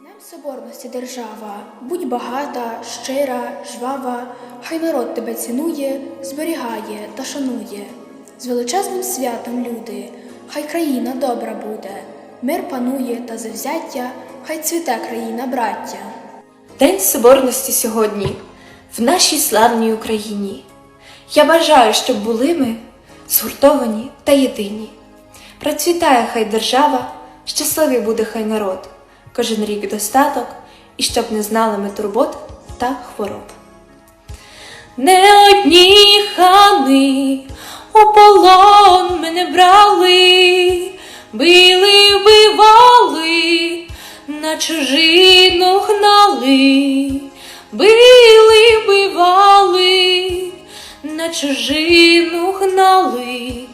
Днем соборності держава, будь багата, щира, жвава, хай народ тебе цінує, зберігає та шанує. З величезним святом, люди, хай країна добра буде, мир панує та завзяття, хай цвіте країна, браття. День Соборності сьогодні в нашій славній Україні. Я бажаю, щоб були ми згуртовані та єдині. Процвітає хай держава, щасливий буде хай народ, кожен рік достаток, і щоб не знали ми турбот та хвороб. Не одні хани у полон мене брали, били, вбивали, на чужину гнали, били, вбивали, на чужину гнали,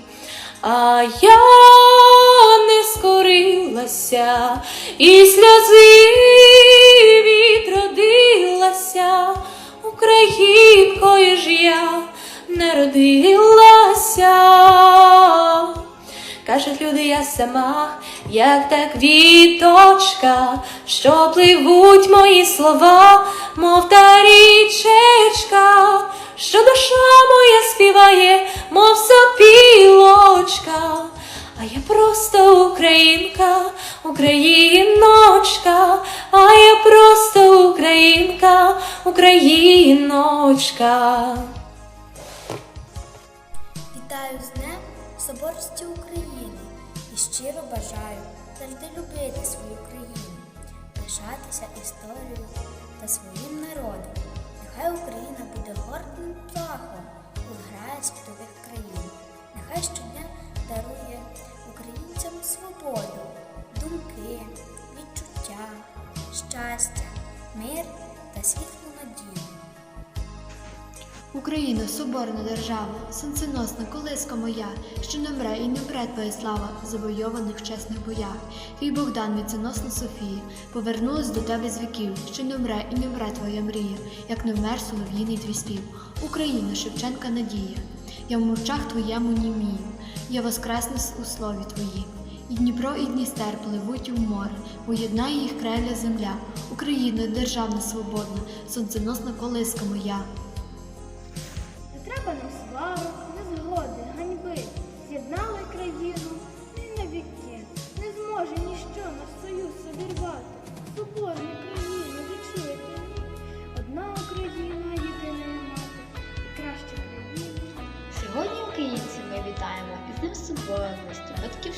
а я не скорилася і сльози відродилася, Українкою ж я народилася. Кажуть люди, я сама, як та квіточка, що пливуть мої слова, мов та річечка, що душа моя співає, просто українка, україночка, а я просто українка, україночка. Вітаю з Днем Соборності України і щиро бажаю завжди любити свою країну, пишатися історією та своїм народом. Нехай Україна буде гордим птахом у грає світових країн. Нехай щодня дарує українцям свободу, думки, відчуття, щастя, мир та надію. Україна, соборна держава, сонценосна колиска моя, що не мре і не вмре твоя слава завойованих чесних боях. Твій Богдан, віценосна Софія, повернулась до тебе з віків, що не мре і не вмре твоя мрія, як не вмер солов'їний твій спів. Україна, Шевченка надія, я в мовчах твоєму німію, я воскресну у слові твоїм. І Дніпро, і Дністер пливуть у море, поєднає їх креля земля. Україна, державна свободна, сонценосна колиска моя.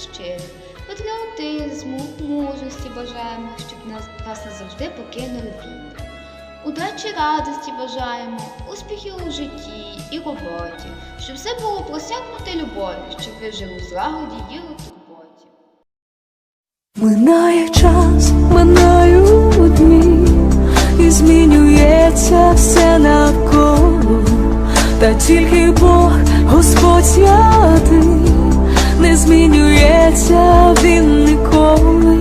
Соборності, патріотизму, мужності бажаємо, щоб нас, нас назавжди покинули війни. Удачі радості бажаємо, успіхів у житті і роботі, щоб все було просякнуте любов'ю, щоб ви жили у злагоді і у турботі. Минає час, минають дні, і змінюється все навколо, та тільки Бог, Господь святий, не змінюється він ніколи.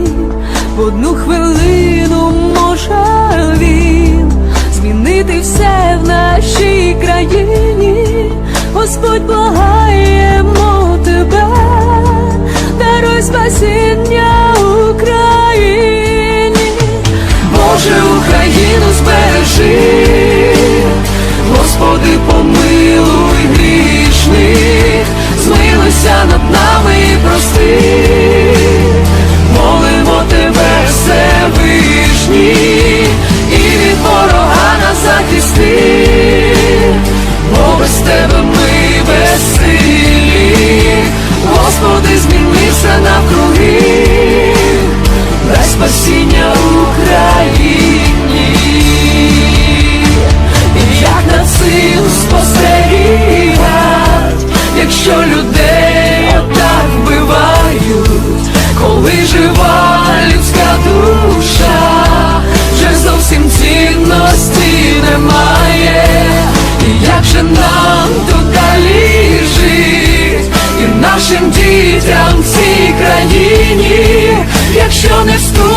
В одну хвилину може він змінити все в нашій країні. Господь благаємо тебе, даруй спасіння Україні. Боже, Україну збережи, Господи, помилуй грішних, змилуйся над нами спасіння Україні, якщо не вступить